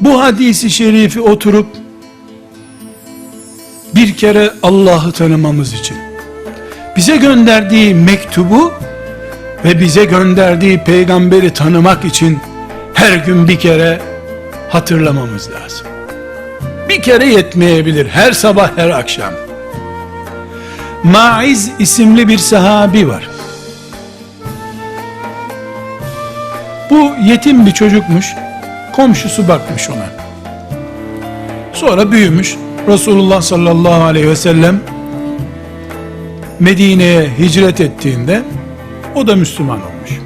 bu hadisi şerifi oturup bir kere Allah'ı tanımamız için bize gönderdiği mektubu ve bize gönderdiği peygamberi tanımak için her gün bir kere hatırlamamız lazım. Bir kere yetmeyebilir her sabah her akşam. Maiz isimli bir sahabi var. Bu yetim bir çocukmuş. Komşusu bakmış ona. Sonra büyümüş. Resulullah sallallahu aleyhi ve sellem Medine'ye hicret ettiğinde o da Müslüman olmuş.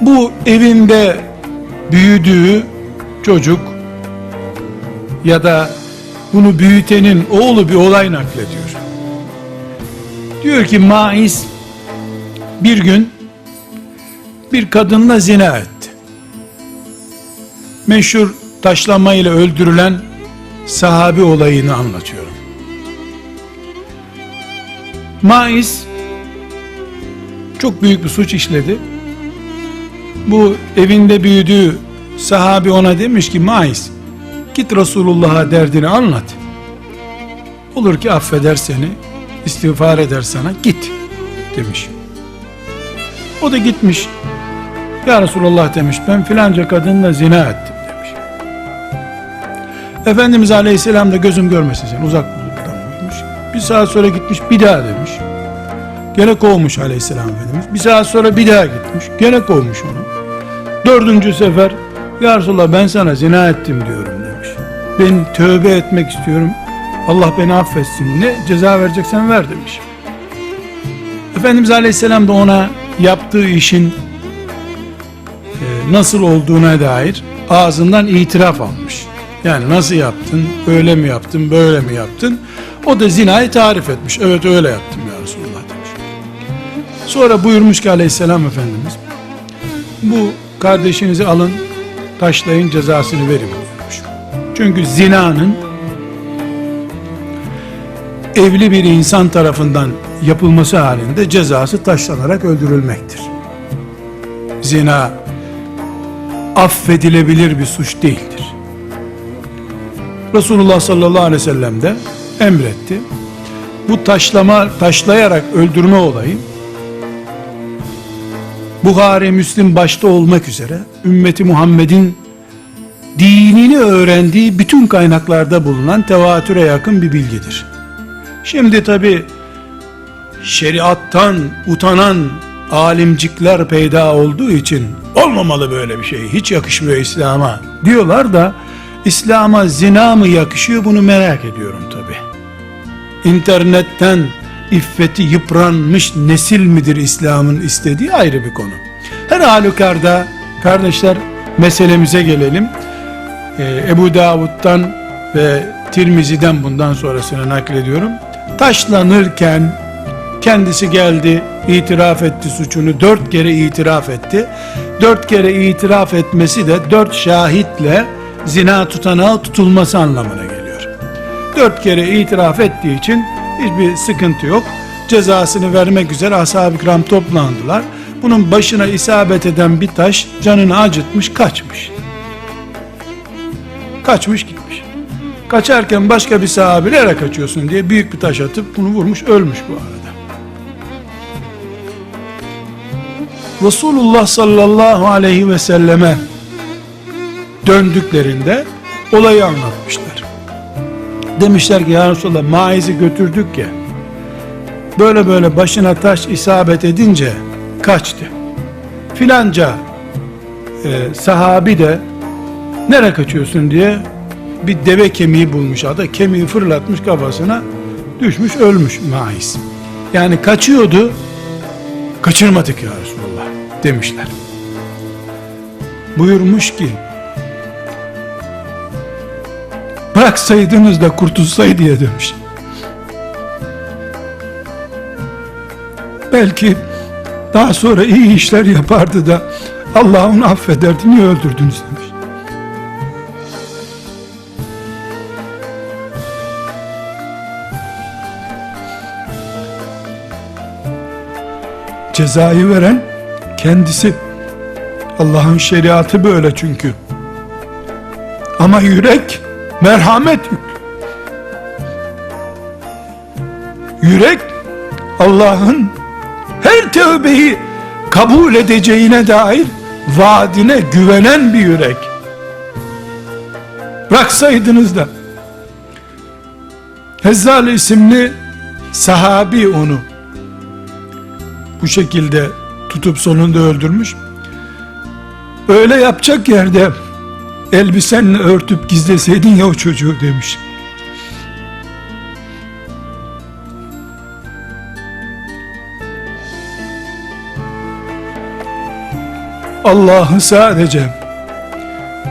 Bu evinde büyüdüğü çocuk ya da bunu büyütenin oğlu bir olay naklediyor. Diyor ki Maiz bir gün bir kadınla zina etti. Meşhur taşlanmayla öldürülen sahabi olayını anlatıyorum. Maiz çok büyük bir suç işledi. Bu evinde büyüdüğü sahabi ona demiş ki Maiz git Resulullah'a derdini anlat. Olur ki affeder seni, istiğfar eder sana, git demiş. O da gitmiş. Ya Resulullah demiş ben filanca kadınla zina ettim. Efendimiz Aleyhisselam da gözüm görmesin sen uzak buradan demiş. Bir saat sonra gitmiş bir daha demiş. Gene kovmuş Aleyhisselam Efendimiz. Bir saat sonra bir daha gitmiş. Gene kovmuş onu. Dördüncü sefer Ya Resulallah ben sana zina ettim diyorum demiş. Ben tövbe etmek istiyorum. Allah beni affetsin. Ne ceza vereceksen ver demiş. Efendimiz Aleyhisselam da ona yaptığı işin e, nasıl olduğuna dair ağzından itiraf almış. Yani nasıl yaptın, öyle mi yaptın, böyle mi yaptın? O da zinayı tarif etmiş. Evet öyle yaptım ya Resulullah demiş. Sonra buyurmuş ki aleyhisselam Efendimiz, bu kardeşinizi alın, taşlayın cezasını verin buyurmuş. Çünkü zinanın evli bir insan tarafından yapılması halinde cezası taşlanarak öldürülmektir. Zina affedilebilir bir suç değildir. Resulullah sallallahu aleyhi ve sellem de emretti. Bu taşlama, taşlayarak öldürme olayı Buhari, Müslim başta olmak üzere ümmeti Muhammed'in dinini öğrendiği bütün kaynaklarda bulunan tevatüre yakın bir bilgidir. Şimdi tabi şeriattan utanan alimcikler peyda olduğu için olmamalı böyle bir şey. Hiç yakışmıyor İslam'a diyorlar da İslam'a zina mı yakışıyor bunu merak ediyorum tabi. İnternetten iffeti yıpranmış nesil midir İslam'ın istediği ayrı bir konu. Her halükarda kardeşler meselemize gelelim. Ee, Ebu Davud'dan ve Tirmizi'den bundan sonrasını naklediyorum. Taşlanırken kendisi geldi, itiraf etti suçunu, dört kere itiraf etti. Dört kere itiraf etmesi de dört şahitle zina tutanağı tutulması anlamına geliyor. Dört kere itiraf ettiği için hiçbir sıkıntı yok. Cezasını vermek üzere ashab-ı kiram toplandılar. Bunun başına isabet eden bir taş canını acıtmış kaçmış. Kaçmış gitmiş. Kaçarken başka bir sahabe nereye kaçıyorsun diye büyük bir taş atıp bunu vurmuş ölmüş bu arada. Resulullah sallallahu aleyhi ve selleme döndüklerinde olayı anlatmışlar. Demişler ki ya Resulallah maizi götürdük ya böyle böyle başına taş isabet edince kaçtı. Filanca e, sahabi de nere kaçıyorsun diye bir deve kemiği bulmuş ada kemiği fırlatmış kafasına düşmüş ölmüş maiz. Yani kaçıyordu kaçırmadık ya Resulallah demişler. Buyurmuş ki bıraksaydınız da kurtulsaydı ya demiş. Belki daha sonra iyi işler yapardı da Allah onu affederdi. Niye öldürdünüz demiş. Cezayı veren kendisi. Allah'ın şeriatı böyle çünkü. Ama yürek merhamet yüklü. Yürek Allah'ın her tövbeyi kabul edeceğine dair vaadine güvenen bir yürek. Bıraksaydınız da Hezzal isimli sahabi onu bu şekilde tutup sonunda öldürmüş. Öyle yapacak yerde elbisenle örtüp gizleseydin ya o çocuğu demiş. Allah'ı sadece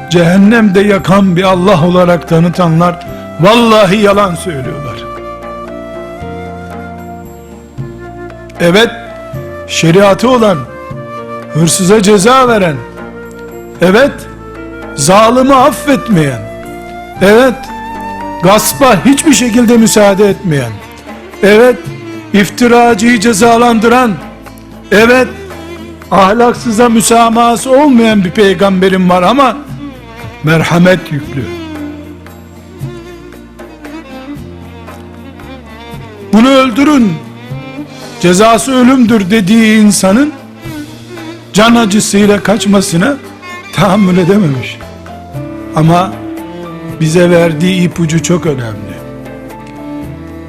cehennemde yakan bir Allah olarak tanıtanlar vallahi yalan söylüyorlar. Evet, şeriatı olan, hırsıza ceza veren, evet, zalimi affetmeyen, evet, gaspa hiçbir şekilde müsaade etmeyen, evet, iftiracıyı cezalandıran, evet, ahlaksıza müsamahası olmayan bir peygamberim var ama merhamet yüklü. Bunu öldürün, cezası ölümdür dediği insanın can acısıyla kaçmasına tahammül edememiş. Ama bize verdiği ipucu çok önemli.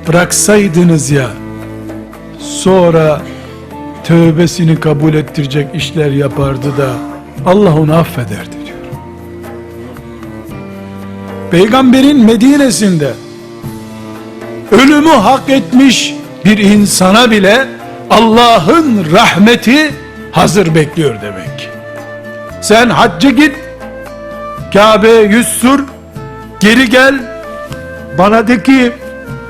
Bıraksaydınız ya sonra tövbesini kabul ettirecek işler yapardı da Allah onu affederdi diyor. Peygamberin Medine'sinde ölümü hak etmiş bir insana bile Allah'ın rahmeti hazır bekliyor demek. Sen hacca git, Kabe'ye yüz sür, geri gel, bana de ki,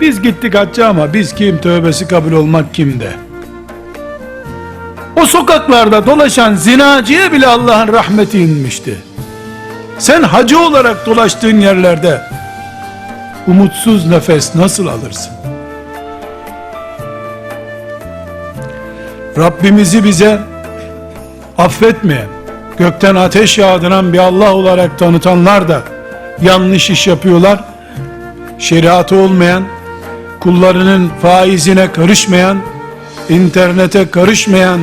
biz gittik hacca ama biz kim tövbesi kabul olmak kimde? O sokaklarda dolaşan zinacıya bile Allah'ın rahmeti inmişti. Sen hacı olarak dolaştığın yerlerde umutsuz nefes nasıl alırsın? Rabbimizi bize affetmeyen, gökten ateş yağdıran bir Allah olarak tanıtanlar da yanlış iş yapıyorlar. Şeriatı olmayan, kullarının faizine karışmayan, internete karışmayan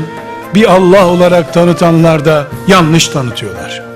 bir Allah olarak tanıtanlar da yanlış tanıtıyorlar.